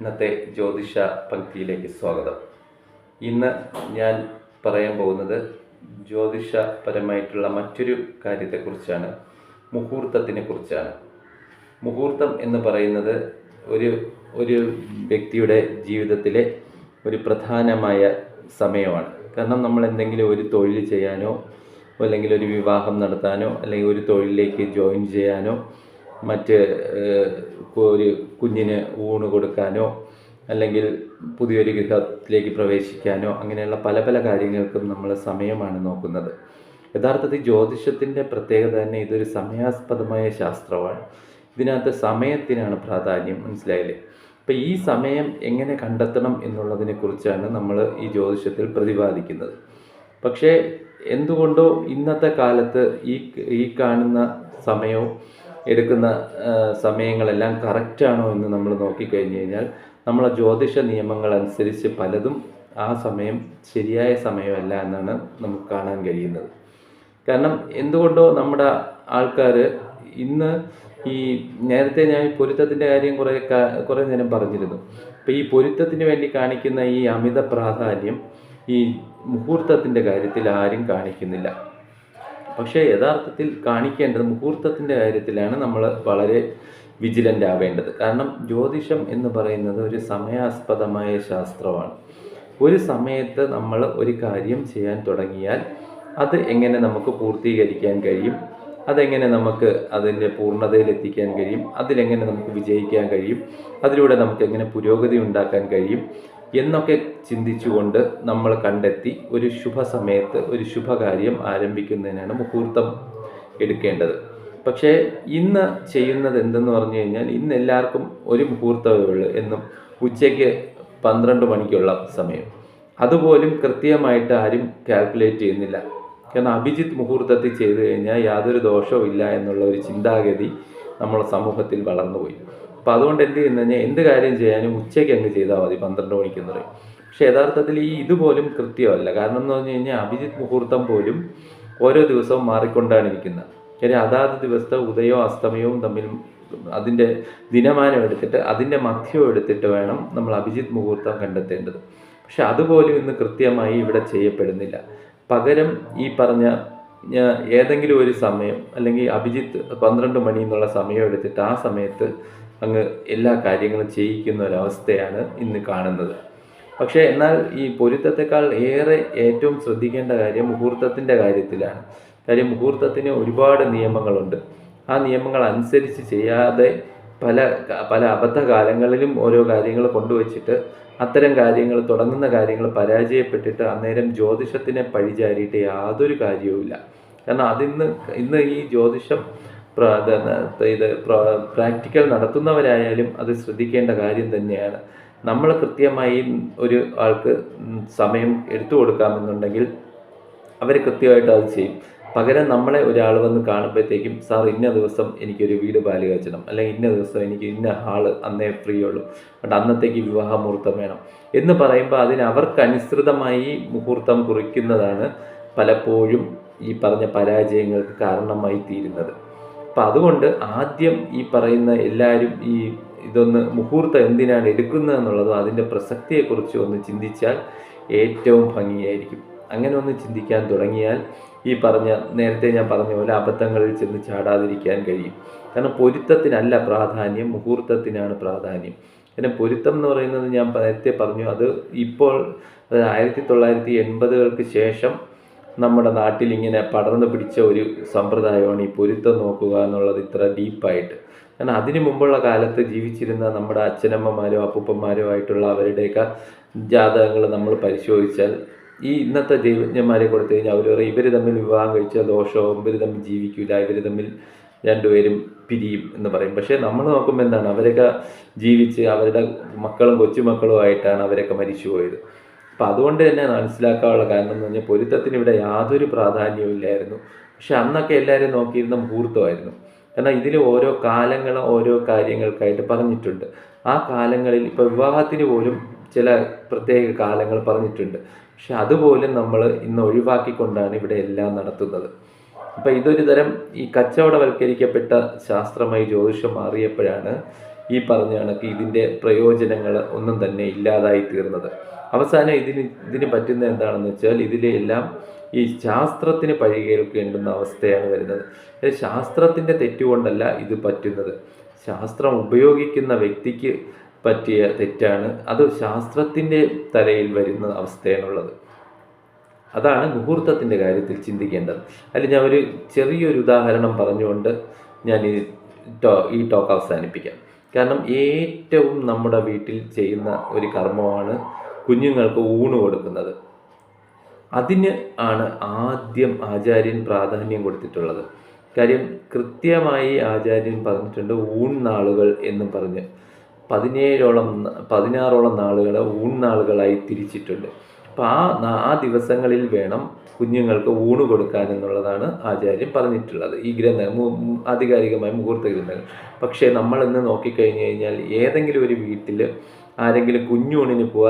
ഇന്നത്തെ ജ്യോതിഷ പങ്ക്തിയിലേക്ക് സ്വാഗതം. ഇന്ന് ഞാൻ പറയാൻ പോകുന്നത് ജ്യോതിഷപരമായിട്ടുള്ള മറ്റൊരു കാര്യത്തെക്കുറിച്ചാണ് മുഹൂർത്തത്തിനെ കുറിച്ചാണ്. മുഹൂർത്തം എന്ന് പറയുന്നത് ഒരു ഒരു വ്യക്തിയുടെ ജീവിതത്തിലെ ഒരു പ്രധാനമായ സമയമാണ്. കാരണം നമ്മൾ എന്തെങ്കിലും ഒരു തൊഴിൽ ചെയ്യാനോ അല്ലെങ്കിൽ ഒരു വിവാഹം നടത്താനോ അല്ലെങ്കിൽ ഒരു തൊഴിലിലേക്ക് ജോയിൻ ചെയ്യാനോ മറ്റ് ഒരു കുഞ്ഞിന് ഊണ് കൊടുക്കാനോ അല്ലെങ്കിൽ പുതിയൊരു ഗൃഹത്തിലേക്ക് പ്രവേശിക്കാനോ അങ്ങനെയുള്ള പല പല കാര്യങ്ങൾക്കും നമ്മൾ സമയമാണ് നോക്കുന്നത്. യഥാർത്ഥത്തിൽ ജ്യോതിഷത്തിന്റെ പ്രത്യേകത തന്നെ ഇതൊരു സമയാസ്പദമായ ശാസ്ത്രമാണ്. ഇതിനകത്ത് സമയത്തിനാണ് പ്രാധാന്യം മനസ്സിലായില്ലേ? അപ്പം ഈ സമയം എങ്ങനെ കണ്ടെത്തണം എന്നുള്ളതിനെ കുറിച്ചാണ് നമ്മൾ ഈ ജ്യോതിഷത്തിൽ പ്രതിപാദിക്കുന്നത്. പക്ഷേ എന്തുകൊണ്ടോ ഇന്നത്തെ കാലത്ത് ഈ ഈ കാണുന്ന സമയവും എടുക്കുന്ന സമയങ്ങളെല്ലാം കറക്റ്റാണോ എന്ന് നമ്മൾ നോക്കിക്കഴിഞ്ഞ് കഴിഞ്ഞാൽ നമ്മളെ ജ്യോതിഷ നിയമങ്ങൾ അനുസരിച്ച് പലതും ആ സമയം ശരിയായ സമയമല്ല എന്നാണ് നമുക്ക് കാണാൻ കഴിയുന്നത്. കാരണം എന്തുകൊണ്ടോ നമ്മുടെ ആൾക്കാർ ഇന്ന് ഈ നേരത്തെ ഞാൻ പൊരുത്തത്തിന്റെ കാര്യം കുറേ കുറേ നേരം പറഞ്ഞിരുന്നു. അപ്പോൾ ഈ പൊരുത്തത്തിന് വേണ്ടി കാണിക്കുന്ന ഈ അമിത പ്രാധാന്യം ഈ മുഹൂർത്തത്തിന്റെ കാര്യത്തിൽ ആരും കാണിക്കുന്നില്ല. പക്ഷേ യഥാർത്ഥത്തിൽ കാണിക്കേണ്ടത് മുഹൂർത്തത്തിന്റെ കാര്യത്തിലാണ് നമ്മൾ വളരെ വിജിലന്റ് ആവേണ്ടത്. കാരണം ജ്യോതിഷം എന്ന് പറയുന്നത് ഒരു സമയാസ്പദമായ ശാസ്ത്രമാണ്. ഒരു സമയത്ത് നമ്മൾ ഒരു കാര്യം ചെയ്യാൻ തുടങ്ങിയാൽ അത് എങ്ങനെ നമുക്ക് പൂർത്തീകരിക്കാൻ കഴിയും അതെങ്ങനെ നമുക്ക് അതിന്റെ പൂർണതയിൽ എത്തിക്കാൻ കഴിയും അതിലെങ്ങനെ നമുക്ക് വിജയിക്കാൻ കഴിയും അതിലൂടെ നമുക്ക് എങ്ങനെ പുരോഗതി ഉണ്ടാക്കാൻ കഴിയും എന്നൊക്കെ ചിന്തിച്ചുകൊണ്ട് നമ്മൾ കണ്ടെത്തി ഒരു ശുഭസമയത്ത് ഒരു ശുഭകാര്യം ആരംഭിക്കുന്നതിനാണ് മുഹൂർത്തം എടുക്കേണ്ടത്. പക്ഷേ ഇന്ന് ചെയ്യുന്നത് എന്തെന്ന് പറഞ്ഞു കഴിഞ്ഞാൽ ഇന്ന് എല്ലാവർക്കും ഒരു മുഹൂർത്തമേ ഉള്ളൂ എന്നും ഉച്ചയ്ക്ക് പന്ത്രണ്ട് മണിക്കുള്ള സമയം. അതുപോലും കൃത്യമായിട്ട് ആരും കാൽക്കുലേറ്റ് ചെയ്യുന്നില്ല. കാരണം അഭിജിത്ത് മുഹൂർത്തത്തിൽ ചെയ്തു കഴിഞ്ഞാൽ യാതൊരു ദോഷവും ഇല്ല എന്നുള്ള ഒരു ചിന്താഗതി നമ്മുടെ സമൂഹത്തിൽ വളർന്നുപോയി. അപ്പോൾ അതുകൊണ്ട് എന്ത് ചെയ്യുന്നത് കഴിഞ്ഞാൽ എന്ത് കാര്യം ചെയ്യാനും ഉച്ചയ്ക്ക് അങ്ങ് ചെയ്താൽ മതി പന്ത്രണ്ട് മണിക്ക് എന്ന് പറയും. പക്ഷെ യഥാർത്ഥത്തിൽ ഈ ഇതുപോലും കൃത്യമല്ല. കാരണം എന്ന് പറഞ്ഞു കഴിഞ്ഞാൽ അഭിജിത്ത് മുഹൂർത്തം പോലും ഓരോ ദിവസവും മാറിക്കൊണ്ടാണ് ഇരിക്കുന്നത് കാര്യം അതാത് ദിവസത്തെ ഉദയവും അസ്തമയവും തമ്മിൽ അതിന്റെ ദിനമാനം എടുത്തിട്ട് അതിന്റെ മധ്യവും എടുത്തിട്ട് വേണം നമ്മൾ അഭിജിത്ത് മുഹൂർത്തം കണ്ടെത്തേണ്ടത്. പക്ഷെ അതുപോലും ഇന്ന് കൃത്യമായി ഇവിടെ ചെയ്യപ്പെടുന്നില്ല. പകരം ഈ പറഞ്ഞ ഏതെങ്കിലും ഒരു സമയം അല്ലെങ്കിൽ അഭിജിത്ത് പന്ത്രണ്ട് മണി എന്നുള്ള സമയം എടുത്തിട്ട് ആ സമയത്ത് അങ്ങ് എല്ലാ കാര്യങ്ങളും ചെയ്യിക്കുന്ന ഒരവസ്ഥയാണ് ഇന്ന് കാണുന്നത്. പക്ഷേ എന്നാൽ ഈ പൊരുത്തത്തെക്കാൾ ഏറെ ഏറ്റവും ശ്രദ്ധിക്കേണ്ട കാര്യം മുഹൂർത്തത്തിന്റെ കാര്യത്തിലാണ്. കാര്യം മുഹൂർത്തത്തിന് ഒരുപാട് നിയമങ്ങളുണ്ട്. ആ നിയമങ്ങൾ അനുസരിച്ച് ചെയ്യാതെ പല പല അബദ്ധകാലങ്ങളിലും ഓരോ കാര്യങ്ങൾ കൊണ്ടുവച്ചിട്ട് അത്തരം കാര്യങ്ങൾ തുടങ്ങുന്ന കാര്യങ്ങൾ പരാജയപ്പെട്ടിട്ട് അന്നേരം ജ്യോതിഷത്തിനെ പഴിചാരിയിട്ട് യാതൊരു കാര്യവുമില്ല. കാരണം അതിന്ന് ഇന്ന് ഈ ജ്യോതിഷം പ്രാക്ടിക്കൽ നടത്തുന്നവരായാലും അത് ശ്രദ്ധിക്കേണ്ട കാര്യം തന്നെയാണ്. നമ്മൾ കൃത്യമായി ഒരു ആൾക്ക് സമയം എടുത്തു കൊടുക്കാമെന്നുണ്ടെങ്കിൽ അവർ കൃത്യമായിട്ട് അത് ചെയ്യും. പകരം നമ്മളെ ഒരാൾ വന്ന് കാണുമ്പോഴത്തേക്കും സാർ ഇന്ന ദിവസം എനിക്കൊരു വീട് പാൽ വെച്ചണം അല്ലെങ്കിൽ ഇന്ന ദിവസം എനിക്ക് ഇന്ന ഹാൾ അന്നേ ഫ്രീ ഉള്ളൂ. ബട്ട് അന്നത്തേക്ക് വിവാഹ മുഹൂർത്തം വേണം. എന്ന് പറയുമ്പോൾ അതിന് അവർക്ക് അനുസൃതമായി മുഹൂർത്തം കുറിക്കുന്നതാണ് പലപ്പോഴും ഈ പറഞ്ഞ പരാജയങ്ങൾക്ക് കാരണമായി തീരുന്നത്. അപ്പം അതുകൊണ്ട് ആദ്യം ഈ പറയുന്ന എല്ലാവരും ഈ ഇതൊന്ന് മുഹൂർത്തം എന്തിനാണ് എടുക്കുന്നത് എന്നുള്ളതും അതിന്റെ പ്രസക്തിയെക്കുറിച്ച് ഒന്ന് ചിന്തിച്ചാൽ ഏറ്റവും ഭംഗിയായിരിക്കും. അങ്ങനെ ഒന്ന് ചിന്തിക്കാൻ തുടങ്ങിയാൽ ഈ പറഞ്ഞ നേരത്തെ ഞാൻ പറഞ്ഞ പോലെ അബദ്ധങ്ങളിൽ ചെന്ന് ചാടാതിരിക്കാൻ കഴിയും. കാരണം പൊരുത്തത്തിനല്ല പ്രാധാന്യം മുഹൂർത്തത്തിനാണ് പ്രാധാന്യം. പിന്നെ പൊരുത്തം എന്ന് പറയുന്നത് ഞാൻ നേരത്തെ പറഞ്ഞു അത് ഇപ്പോൾ ആയിരത്തി തൊള്ളായിരത്തി എൺപതുകൾക്ക് ശേഷം നമ്മുടെ നാട്ടിൽ ഇങ്ങനെ പടർന്നു പിടിച്ച ഒരു സമ്പ്രദായമാണ് ഈ പൊരുത്തം നോക്കുക എന്നുള്ളത് ഇത്ര ഡീപ്പായിട്ട്. കാരണം അതിനു മുമ്പുള്ള കാലത്ത് ജീവിച്ചിരുന്ന നമ്മുടെ അച്ഛനമ്മമാരോ അപ്പൂപ്പന്മാരോ ആയിട്ടുള്ള അവരുടെയൊക്കെ ജാതകങ്ങൾ നമ്മൾ പരിശോധിച്ചാൽ ഈ ഇന്നത്തെ ദൈവജ്ഞന്മാരെ കൊടുത്തു കഴിഞ്ഞാൽ അവർ ഇവർ തമ്മിൽ വിവാഹം കഴിച്ച ദോഷവും ഇവർ തമ്മിൽ ജീവിക്കില്ല ഇവർ തമ്മിൽ രണ്ടുപേരും പിരിയും എന്ന് പറയും. പക്ഷേ നമ്മൾ നോക്കുമ്പോൾ എന്താണ് അവരൊക്കെ ജീവിച്ച് അവരുടെ മക്കളും കൊച്ചുമക്കളും ആയിട്ടാണ് അവരൊക്കെ മരിച്ചു പോയത് അപ്പം അതുകൊണ്ട് തന്നെ മനസ്സിലാക്കാനുള്ള കാരണം എന്ന് പറഞ്ഞാൽ പൊരുത്തത്തിന് ഇവിടെ യാതൊരു പ്രാധാന്യവും ഇല്ലായിരുന്നു. പക്ഷെ അന്നൊക്കെ എല്ലാവരും നോക്കിയിരുന്ന മുഹൂർത്തമായിരുന്നു. കാരണം ഇതിൽ ഓരോ കാലങ്ങൾ ഓരോ കാര്യങ്ങൾക്കായിട്ട് പറഞ്ഞിട്ടുണ്ട്. ആ കാലങ്ങളിൽ ഇപ്പോൾ വിവാഹത്തിന് പോലും ചില പ്രത്യേക കാലങ്ങൾ പറഞ്ഞിട്ടുണ്ട്. പക്ഷെ അതുപോലും നമ്മൾ ഇന്ന് ഒഴിവാക്കിക്കൊണ്ടാണ് ഇവിടെ എല്ലാം നടത്തുന്നത്. അപ്പം ഇതൊരു തരം ഈ കച്ചവടവൽക്കരിക്കപ്പെട്ട ശാസ്ത്രമായി ജ്യോതിഷം മാറിയപ്പോഴാണ് ഈ പറഞ്ഞ കണക്ക് ഇതിന്റെ പ്രയോജനങ്ങൾ ഒന്നും തന്നെ ഇല്ലാതായി തീർന്നത്. അവസാനം ഇതിന് ഇതിന് പറ്റുന്ന എന്താണെന്ന് വെച്ചാൽ ഇതിലെല്ലാം ഈ ശാസ്ത്രത്തിന് പഴികേൽക്കേണ്ടുന്ന അവസ്ഥയാണ് വരുന്നത്. ശാസ്ത്രത്തിന്റെ തെറ്റുകൊണ്ടല്ല ഇത് പറ്റുന്നത്. ശാസ്ത്രം ഉപയോഗിക്കുന്ന വ്യക്തിക്ക് പറ്റിയ തെറ്റാണ്. അത് ശാസ്ത്രത്തിന്റെ തലയിൽ വരുന്ന അവസ്ഥയാണുള്ളത്. അതാണ് മുഹൂർത്തത്തിന്റെ കാര്യത്തിൽ ചിന്തിക്കേണ്ടത്. അതിൽ ഞാൻ ഒരു ചെറിയൊരു ഉദാഹരണം പറഞ്ഞുകൊണ്ട് ഞാൻ ഈ ടോ ഈ ടോക്ക് അവസാനിപ്പിക്കാം. കാരണം ഏറ്റവും നമ്മുടെ വീട്ടിൽ ചെയ്യുന്ന ഒരു കർമ്മമാണ് കുഞ്ഞുങ്ങൾക്ക് ഊണ് കൊടുക്കുന്നത്. അതിന് ആണ് ആദ്യം ആചാര്യൻ പ്രാധാന്യം കൊടുത്തിട്ടുള്ളത്. കാര്യം കൃത്യമായി ആചാര്യൻ പറഞ്ഞിട്ടുണ്ട് ഊൺ നാളുകൾ എന്ന് പറഞ്ഞ്. പതിനേഴോളം പതിനാറോളം നാളുകൾ ഊൺനാളുകളായി തിരിച്ചിട്ടുണ്ട്. അപ്പോൾ ആ ആ ദിവസങ്ങളിൽ വേണം കുഞ്ഞുങ്ങൾക്ക് ഊണ് കൊടുക്കാൻ എന്നുള്ളതാണ് ആചാര്യൻ പറഞ്ഞിട്ടുള്ളത്. ഈ ഗ്രന്ഥ ആധികാരികമായ മുഹൂർത്ത ഗ്രന്ഥങ്ങൾ. പക്ഷേ നമ്മൾ ഇന്ന് നോക്കിക്കഴിഞ്ഞ് കഴിഞ്ഞാൽ ഏതെങ്കിലും ഒരു വീട്ടിൽ ആരെങ്കിലും കുഞ്ഞൂണിന് പോകാൻ